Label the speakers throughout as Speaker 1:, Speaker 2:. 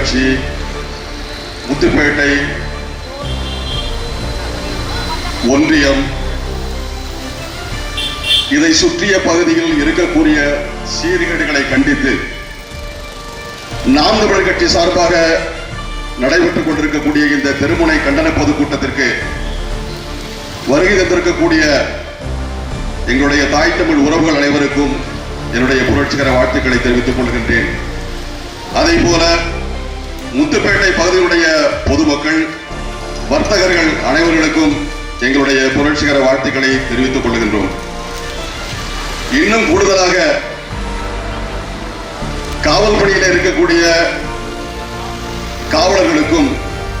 Speaker 1: பேரூராட்சி முத்துப்பேட்டை ஒன்றியம். இதை சுற்றிய பகுதிகளில் இருக்கக்கூடிய சீர்கேடுகளை கண்டித்து நாம் தமிழர் கட்சி சார்பாக நடைபெற்றுக் கொண்டிருக்கக்கூடிய இந்த தெருமுனை கண்டன பொதுக்கூட்டத்திற்கு வருகை தந்திருக்கக்கூடிய எங்களுடைய தாய் தமிழ் உறவுகள் அனைவருக்கும் என்னுடைய புரட்சிகர வாழ்த்துக்களை தெரிவித்துக் கொள்கின்றேன். அதே போல முத்துப்பேட்டை பகுதியுடைய பொதுமக்கள் வர்த்தகர்கள் அனைவர்களுக்கும் எங்களுடைய புரட்சிகர வாழ்த்துக்களை தெரிவித்துக் கொள்கின்றோம். இன்னும் கூடுதலாக காவல் பணியில் இருக்கக்கூடிய காவலர்களுக்கும்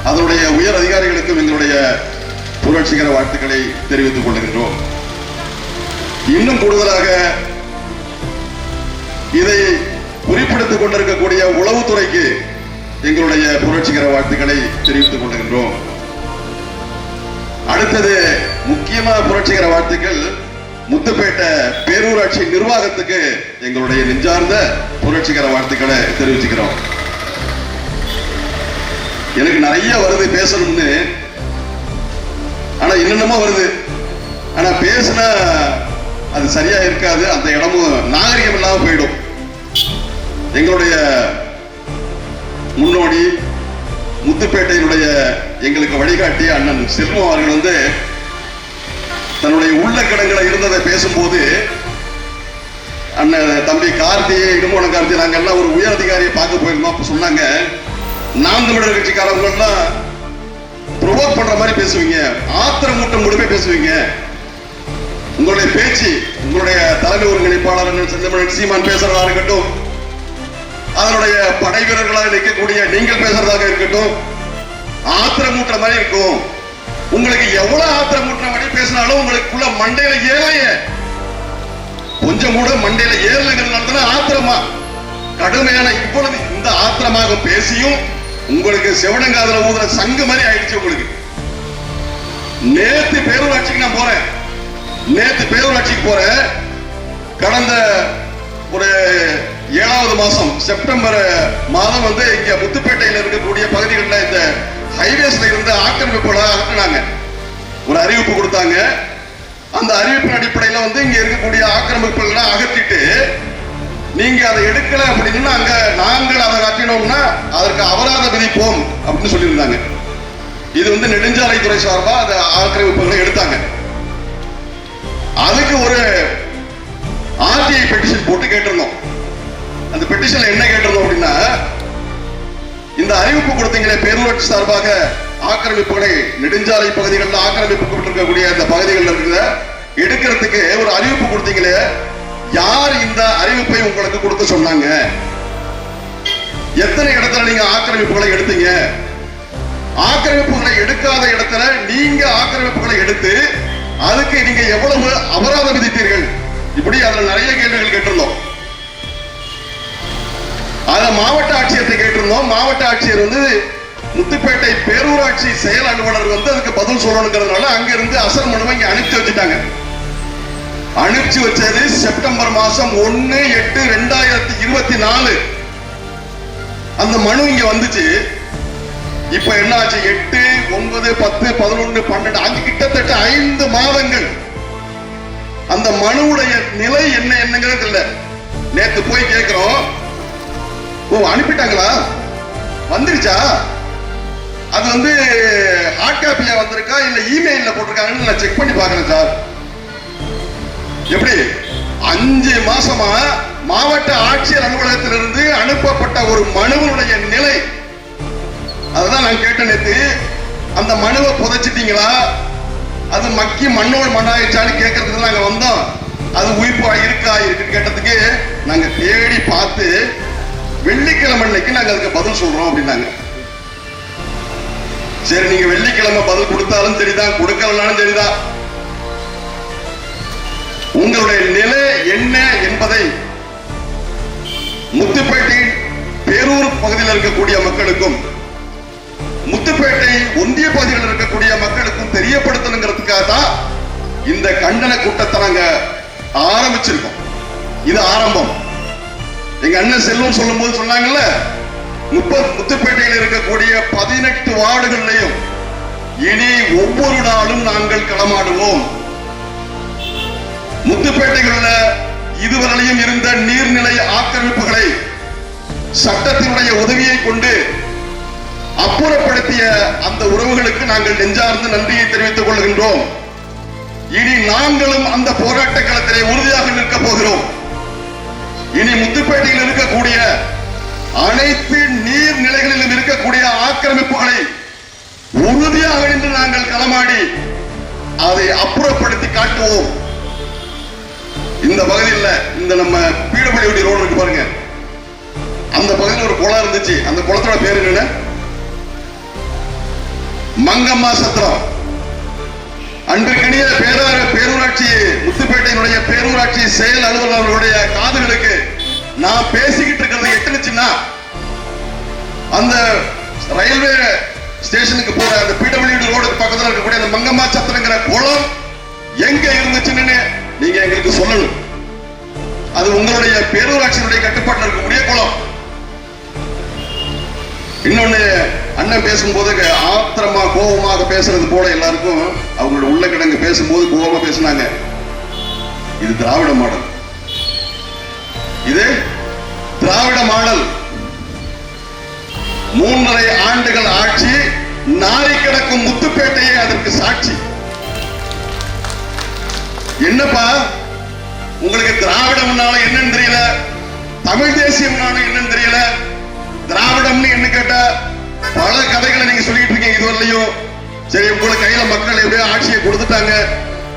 Speaker 1: அதனுடைய உயர் அதிகாரிகளுக்கும் எங்களுடைய புரட்சிகர வாழ்த்துக்களை தெரிவித்துக் கொள்கின்றோம். இன்னும் கூடுதலாக இதை குறிப்பிடுத்துக் கொண்டிருக்கக்கூடிய உளவுத்துறைக்கு எங்களுடைய புரட்சிகர வாழ்த்துக்களை தெரிவித்துக் கொள்கின்றோம். அடுத்தது முக்கியமான புரட்சிகர வாழ்த்துக்கள் முத்துப்பேட்டை பேரூராட்சி நிர்வாகத்துக்கு எங்களுடைய நெஞ்சார்ந்த புரட்சிகர வாழ்த்துக்களை தெரிவிச்சுக்கிறோம். எனக்கு நிறைய வருது பேசணும்னு. ஆனா என்னென்னமோ வருது. ஆனா பேசினா அது சரியா இருக்காது. அந்த இடமும் நாகரிகம் இல்லாம போயிடும். எங்களுடைய முன்னோடி முத்துப்பேட்டையினுடைய எங்களுக்கு வழிகாட்டி அண்ணன் செல்வம் அவர்கள் வந்து தன்னுடைய உள்ள கிடங்களை இருந்ததை பேசும்போது அண்ணன் தம்பி கார்த்தி இடுமோன கார்த்தி நாங்கள் எல்லாம் ஒரு உயர் அதிகாரியை பார்க்க போயிருந்தோம். அப்ப சொன்னாங்க நாம் தமிழர் கட்சிக்காரவங்கெல்லாம் ப்ரொவோக் பண்ற மாதிரி பேசுவீங்க. ஆத்திரமூட்டம் முழுமே பேசுவீங்க. உங்களுடைய பேச்சு உங்களுடைய தலைமை ஒருங்கிணைப்பாளர் செந்தமிழன் சீமான் பேசுறதா இருக்கட்டும் அதனுடைய படை வீரர்களாக நிற்கக்கூடிய நீங்கள் பேசுறதாக இருக்கட்டும் ஆத்திரமூட்டுற மாதிரி இருக்கும். உங்களுக்கு எவ்வளவு ஆத்திரமூட்டுற மாதிரி பேசினாலும் உங்களுக்குள்ள மண்டையில ஏழைய கொஞ்சம் கூட மண்டையில ஏறலைங்கிறதுனால ஆத்திரமா? கடுமையான இப்பொழுது இந்த ஆத்திரமாக பேசியும் உங்களுக்கு செவனங்காதுல ஊதுற சங்கு மாதிரி ஆயிடுச்சு உங்களுக்கு. நேத்து பேரூராட்சிக்கு நான் போறேன். நேத்து பேரூராட்சிக்கு போறேன். கடந்த ஒரு ஏழாவது மாசம் செப்டம்பர் மாதம் வந்து இங்க முத்துப்பேட்டையில் இருக்கக்கூடிய பகுதிகளில் இந்த ஹைவேஸ்ல இருந்து ஆக்கிரமிப்புகளை அகற்றினாங்க. ஒரு அறிவிப்பு கொடுத்தாங்க. அந்த அறிவிப்பின் அடிப்படையில் வந்து இங்க இருக்கக்கூடிய ஆக்கிரமிப்புகளை அகற்றிட்டு நீங்க அதை எடுக்கல அப்படின்னு அங்க நாங்கள் அதை காட்டினோம்னா அதற்கு அபராத விதிப்போம் அப்படின்னு சொல்லியிருந்தாங்க. இது வந்து நெடுஞ்சாலைத்துறை சார்பா அந்த ஆக்கிரமிப்புகளை எடுத்தாங்க. அதுக்கு ஒரு ஆர்டிஐ பெட்டிஷன் போட்டு கேட்டிருந்தோம். அந்த பெட்டிஷன்ல என்ன கேட்டிருந்தோம் அப்படின்னா இந்த அறிவிப்பு கொடுத்தீங்களே பேரூராட்சி சார்பாக ஆக்கிரமிப்புகளை நெடுஞ்சாலை பகுதிகளில் ஆக்கிரமிக்கப்பட்டிருக்கக்கூடிய அந்த பகுதிகளில் இருக்கிற எடுக்கிறதுக்கு ஒரு அறிவிப்பு கொடுத்தீங்களே யார் இந்த அறிவிப்பை உங்களுக்கு கொடுக்க சொன்னாங்க? எத்தனை இடத்துல நீங்க ஆக்கிரமிப்புகளை எடுத்தீங்க? ஆக்கிரமிப்புகளை எடுக்காத இடத்துல நீங்க ஆக்கிரமிப்புகளை எடுத்து அதுக்கு நீங்க எவ்வளவு அபராதம் விதித்தீர்கள்? இப்படி அதுல நிறைய கேள்விகள் கேட்டிருந்தோம். அதை மாவட்ட ஆட்சியர்கிட்ட கேட்டிருந்தோம். மாவட்ட ஆட்சியர் வந்து முத்துப்பேட்டை பேரூராட்சி செயல் அலுவலர் வந்து அதுக்கு பதில் சொல்லணுங்கிறதுனால அங்க இருந்து அசல் மனுவை இங்க அனுப்பிச்சு வச்சுட்டாங்க. அனுப்பிச்சு வச்சது செப்டம்பர் மாசம் ஒன்னு எட்டு ரெண்டாயிரத்தி இருபத்தி நாலு. அந்த மனு இங்க வந்துச்சு. இப்ப என்ன ஆச்சு எட்டு ஒன்பது பத்து பதினொன்னு பன்னெண்டு அஞ்சு கிட்டத்தட்ட ஐந்து மாதங்கள். அந்த மனுவுடைய நிலை என்ன என்னங்கிறது இல்லை நேத்து போய் கேட்கிறோம் ஓ அனுப்பிட்டாங்களா? வந்துருச்சா? அது வந்து ஹார்ட் காப்பியா வந்திருக்கா? இல்ல இமெயில்ல போட்டிருக்காங்கன்னு நான் செக் பண்ணி பார்க்குறேன் சார். எப்படி? அஞ்சு மாசமா மாவட்ட ஆட்சியர் அலுவலகத்திலிருந்து அனுப்பப்பட்ட ஒரு மனுவினுடைய நிலை. அதுதான் நான் கேட்டேன் நேற்று அந்த மனுவை புதைச்சிட்டீங்களா? அது மக்கி மண்ணோடு மண்ணாயிடுச்சான்னு கேட்கறதுக்கு நாங்கள் வந்தோம். அது உயிர்ப்பா இருக்கா இருக்குன்னு கேட்டதுக்கு நாங்கள் தேடி பார்த்து வெள்ளிக்கிழமை அன்னைக்கு நாங்க அதுக்கு பதில் சொல்றோம் அப்படின்னாங்க. சரி நீங்க வெள்ளிக்கிழமை பதில் கொடுத்தாலும் சரிதான் கொடுக்கலனாலும் சரிதான். உங்களுடைய நிலை என்ன என்பதை முத்துப்பேட்டை பேரூர் பகுதியில் இருக்கக்கூடிய மக்களுக்கும் முத்துப்பேட்டை ஒன்றிய பகுதியில் இருக்கக்கூடிய மக்களுக்கும் தெரியப்படுத்தணுங்கிறதுக்காக தான் இந்த கண்டன கூட்டத்தை நாங்க ஆரம்பிச்சிருக்கோம். இது ஆரம்பம். எங்க அண்ணன் செல்வம் சொல்லும் போது சொன்னாங்கல்ல முப்பது முத்துப்பேட்டையில் இருக்கக்கூடிய பதினெட்டு வார்டுகள்லையும் இனி ஒவ்வொரு நாளும் நாங்கள் களமாடுவோம். முத்துப்பேட்டைகளில் இதுவரையிலும் இருந்த நீர்நிலை ஆக்கிரமிப்புகளை சட்டத்தினுடைய உதவியை கொண்டு அப்புறப்படுத்திய அந்த உறவுகளுக்கு நாங்கள் நெஞ்சார்ந்து நன்றியை தெரிவித்துக் கொள்கின்றோம். இனி நாங்களும் அந்த போராட்ட களத்திலே உறுதியாக நிற்க போகிறோம். இனி முத்துப்பேட்டையில் இருக்கக்கூடிய அனைத்து நீர்நிலைகளிலும் இருக்கக்கூடிய ஆக்கிரமிப்புகளை உறுதியாக நின்று நாங்கள் களமாடி அதை அப்புறப்படுத்தி காட்டுவோம். இந்த பகுதியில் இந்த நம்ம பீடபிள்யூடி ரோடு இருக்கு பாருங்க. அந்த பகுதியில் ஒரு குளம் இருந்துச்சு. அந்த குளத்தோட பேர் என்ன மங்கம்மா சத்திரம். அன்றைக்கணிய பேரார பேரூராட்சி முத்துப்பேட்டையினுடைய பேரூராட்சி செயல் அலுவலர்களுடைய காதுகளுக்கு நான் பேசிக்கிட்டு இருக்கிறது எட்டுனுச்சுன்னா அந்த ரயில்வே ஸ்டேஷனுக்கு போற அந்த பிடபிள்யூடி ரோடுக்கு பக்கத்துல இருக்கக்கூடிய அந்த மங்கம்மா சத்திரங்கிற குளம் எங்க இருந்துச்சுன்னு நீங்க எங்களுக்கு சொல்லணும். அது உங்களுடைய பேரூராட்சியினுடைய கட்டுப்பாட்டில் இருக்கக்கூடிய குளம். இன்னொன்னு அண்ணன் பேசும்போது ஆத்திரமா கோபமாக பேசுறது போல எல்லாருக்கும் அவங்களோட உள்ள கிடங்கு பேசும்போது கோபமா பேசினாங்க. இது திராவிட மாடல். இது திராவிட மாடல். மூன்றரை ஆண்டுகள் ஆட்சி நாளை கிடக்கும் முத்துப்பேட்டையே அதற்கு சாட்சி. என்னப்பா? உங்களுக்கு திராவிடம்னால என்னன்னு தெரியல? தமிழ் தேசியம்னால என்னன்னு தெரியல? திராவிடம்னு என்ன கேட்டா பல கதைகளை நீங்க சொல்லிட்டு இருக்கீங்க இதுவரையிலையும் சரி உங்களுக்கு கையில மக்கள் எப்படியோ ஆட்சியை கொடுத்துட்டாங்க.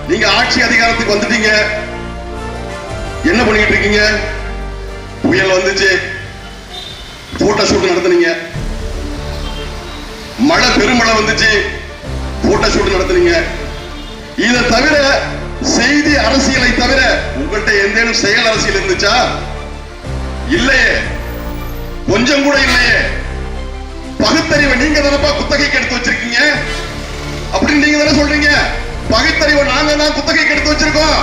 Speaker 1: நீங்க ஆட்சி அதிகாரத்துக்கு வந்துட்டீங்க. என்ன பண்ணிட்டு இருக்கீங்க? புயல் வந்துச்சு. போட்டோ ஷூட் நடத்துனீங்க. மழை பெருமழை வந்துச்சு. போட்டோ ஷூட் நடத்துனீங்க. இதை தவிர செய்தி அரசியலை தவிர உங்கள்கிட்ட எந்தேனும் செயல் அரசியல் இருந்துச்சா? இல்லையே. கொஞ்சம் கூட இல்லையே. பகுத்தறிவை நீங்க தானப்பா குத்தகைக்கு எடுத்து வச்சிருக்கீங்க? அப்படின்னு நீங்க தானே சொல்றீங்க? பகுத்தறிவை நாங்க தான் குத்தகைக்கு எடுத்து வச்சிருக்கோம்.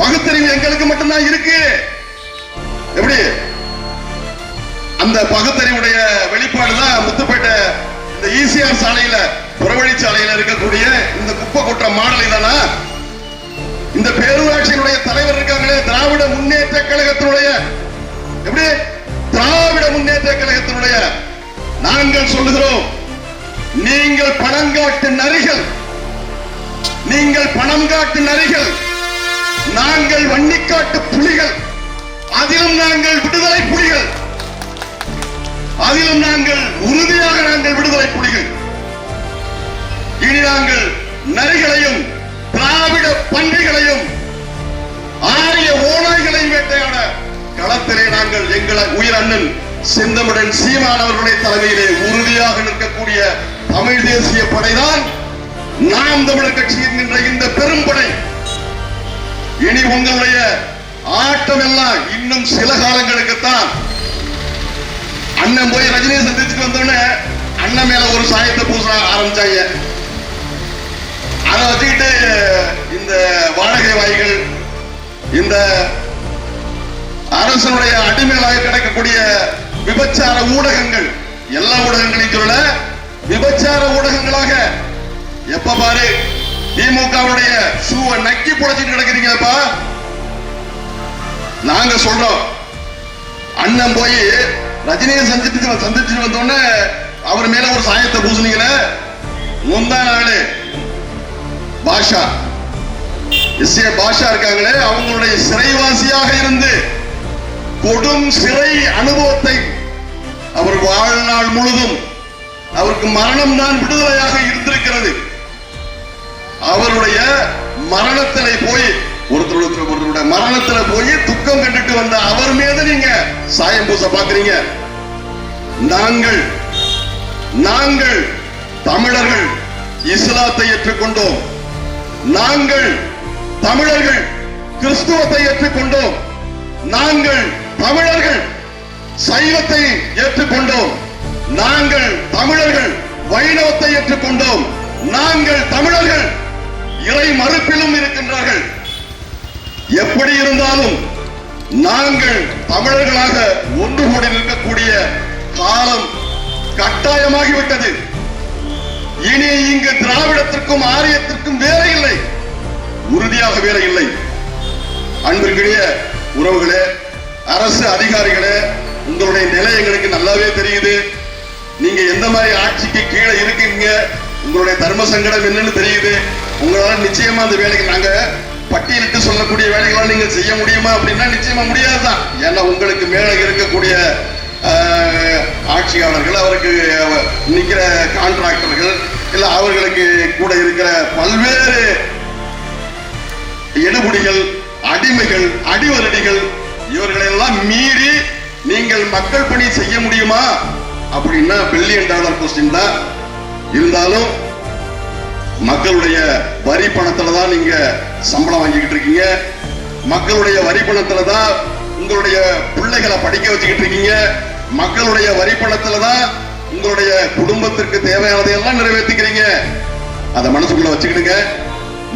Speaker 1: பகுத்தறிவு எங்களுக்கு மட்டும்தான் இருக்கு. எப்படி? அந்த பகுத்தறிவுடைய வெளிப்பாடு தான் முத்துப்பேட்டை இந்த ஈசிஆர் சாலையில புறவழி சாலையில இருக்கக்கூடிய இந்த குப்பை கொட்டுற மாடல் தானா இந்த பேரூராட்சியினுடைய தலைவர் இருக்காங்களே திராவிட முன்னேற்ற கழகத்தினுடைய எப்படி? திராவிட முன்னேற்ற கழகத்தினுடைய நாங்கள் சொல்லுகிறோம் நீங்கள் பணம் காட்டு நரிகள். நீங்கள் பணம் காட்டு நரிகள். நாங்கள் வன்னிக்காட்டு புலிகள். அதிலும் நாங்கள் விடுதலை புலிகள். அதிலும் நாங்கள் உறுதியாக நாங்கள் விடுதலை புலிகள். இனி நாங்கள் நரிகளையும் திராவிட பன்றிகளையும் ஆரிய ஓநாய்களையும் வேட்டையாட களத்திலே நாங்கள் எங்கள் உயிர் அண்ணன் செந்தமுடன் சீமானவர்களுடைய தலைமையிலே உறுதியாக நிற்கக்கூடிய தமிழ் தேசிய படைதான் நாம் தமிழர் கட்சி என்கின்ற இந்த பெரும்படை. இனி உங்களுடைய ஆட்டம் எல்லாம் இன்னும் சில காலங்களுக்குத்தான். அண்ணன் போய் ரஜினியை சந்திச்சுட்டு வந்தோடனே அண்ணன் மேல ஒரு சாயத்தை பூச ஆரம்பிச்சாங்க. அதை வச்சுக்கிட்டு இந்த வாடகை வாய்கள் இந்த அரசனுடைய அடிமையாக கிடக்கக்கூடிய விபச்சார ஊடகங்கள். எல்லா ஊடகங்களையும் சொல்ல விபச்சார ஊடகங்களாக. எப்ப பாரு திமுகவுடைய ஷூவை நக்கி புடைச்சிட்டு கிடக்குறீங்களப்பா. நாங்க சொல்றோம். அண்ணன் போய் ரஜினியை சந்திச்சு சந்திச்சுட்டு வந்தோடனே அவர் மேல ஒரு சாயத்தை பூசுனீங்களே. முந்தா நாளு. பாஷா. எஸ் ஏ பாஷா இருக்காங்களே அவங்களுடைய சிறைவாசியாக இருந்து கொடும் சிறை அனுபவத்தை அவர் வாழ்நாள் முழுதும் அவருக்கு மரணம் தான் விடுதலையாக இருந்திருக்கிறது. அவருடைய மரணத்திலே போய் ஒருத்தர் ஒருத்தர் ஒருத்தருடைய மரணத்துல போய் துக்கம் கண்டுட்டு வந்த அவர் மீது நீங்க சாயம் பூச பாக்குறீங்க நாங்கள் நாங்கள் தமிழர்கள் இஸ்லாத்தை ஏற்றுக்கொண்டோம். நாங்கள் தமிழர்கள் கிறிஸ்துவத்தை ஏற்றுக்கொண்டோம். நாங்கள் தமிழர்கள் சைவத்தை ஏற்றுக்கொண்டோம். நாங்கள் தமிழர்கள் வைணவத்தை ஏற்றுக்கொண்டோம். நாங்கள் தமிழர்கள் இறை மறுப்பிலும் இருக்கின்றார்கள். எப்படி இருந்தாலும் நாங்கள் தமிழர்களாக ஒன்று கூடி நிற்கக்கூடிய காலம் கட்டாயமாகிவிட்டது. இனி இங்கு திராவிடத்திற்கும் ஆரியத்திற்கும் வேலை இல்லை. உறுதியாக வேலை இல்லை. அன்பிற்கிடைய உறவுகளே அரசு அதிகாரிகளே உங்களுடைய நிலை எங்களுக்கு நல்லாவே தெரியுது. நீங்க எந்த மாதிரி ஆட்சிக்கு கீழே இருக்கீங்க? உங்களுடைய தர்ம சங்கடம் என்னன்னு தெரியுது. உங்களால நிச்சயமா அந்த வேலைக்கு நாங்க பட்டியலிட்டு சொல்லக்கூடிய வேலைகளை நீங்க செய்ய முடியுமா அப்படின்னா நிச்சயமா முடியாதுதான். ஏன்னா உங்களுக்கு மேல இருக்கக்கூடிய ஆட்சியாளர்கள் அவருக்கு நிக்கிற கான்ட்ராக்டர்கள் இல்ல அவர்களுக்கு கூட இருக்கிற பல்வேறு எடுபுடிகள் அடிமைகள் அடிவரடிகள் இவர்களெல்லாம் மீறி நீங்கள் மக்கள் பணி செய்ய முடியுமா? அப்படின்னா பில்லியன் டாலர் கொஸ்டின் தான். இருந்தாலும் மக்களுடைய வரி பணத்துல தான் நீங்க சம்பளம் வாங்கிக்கிட்டு இருக்கீங்க. மக்களுடைய வரி பணத்துல தான் உங்களுடைய பிள்ளைகளை படிக்க வச்சுக்கிட்டு இருக்கீங்க. மக்களுடைய வரி பணத்துல தான் உங்களுடைய குடும்பத்திற்கு தேவையானதை எல்லாம் நிறைவேற்றிக்கிறீங்க. அதை மனசுக்குள்ள வச்சுக்கிடுங்க.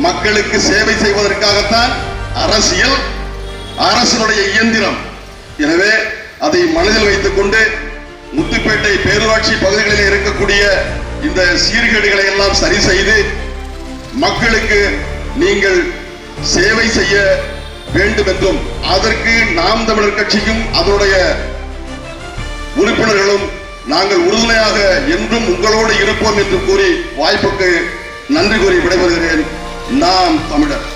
Speaker 1: மக்களுக்கு சேவை செய்வதற்காகத்தான் அரசியல் அரசனுடைய இயந்திரம். எனவே அதை மனதில் வைத்துக் கொண்டு முத்துப்பேட்டை பேரூராட்சி பகுதிகளில் இருக்கக்கூடிய இந்த சீர்கேடுகளை எல்லாம் சரி செய்து மக்களுக்கு நீங்கள் சேவை செய்ய வேண்டும் என்றும் அதற்கு நாம் தமிழர் கட்சியும் அதனுடைய உறுப்பினர்களும் நாங்கள் உறுதுணையாக என்றும் உங்களோடு இருப்போம் என்று கூறி வாய்ப்புக்கு நன்றி கூறி விடைபெறுகிறேன். நாம் தமிழர்.